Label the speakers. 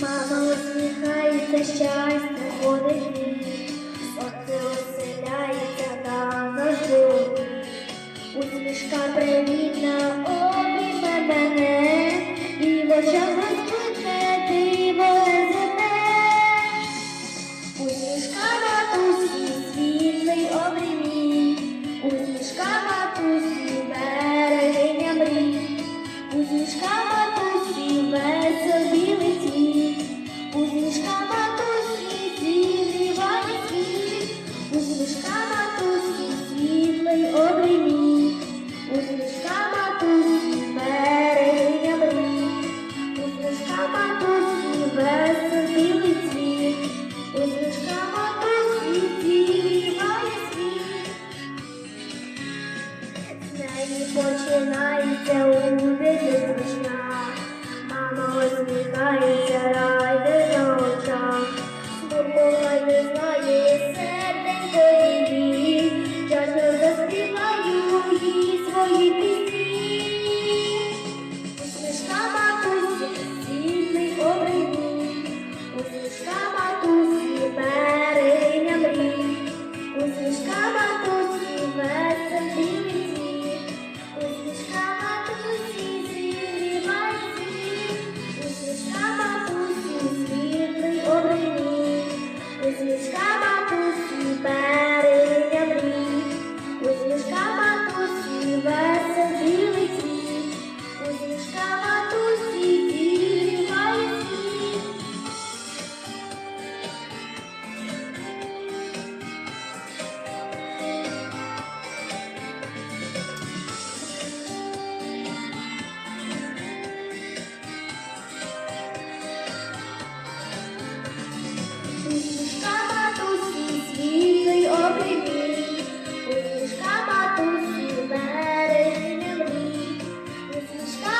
Speaker 1: Мама усміхається, щастя ходить, сонце оселяється назавжди. Усмішка привітна усмішка матусі, світлий обрій, усмішка матусі, берегиня мрій, усмішка матусі, весел білий цвіт. Усмішка матусі зігріває світ. З неї Усмішка матусі, світлий берегиня мрій, усмішка матусі, цвіт, усмішка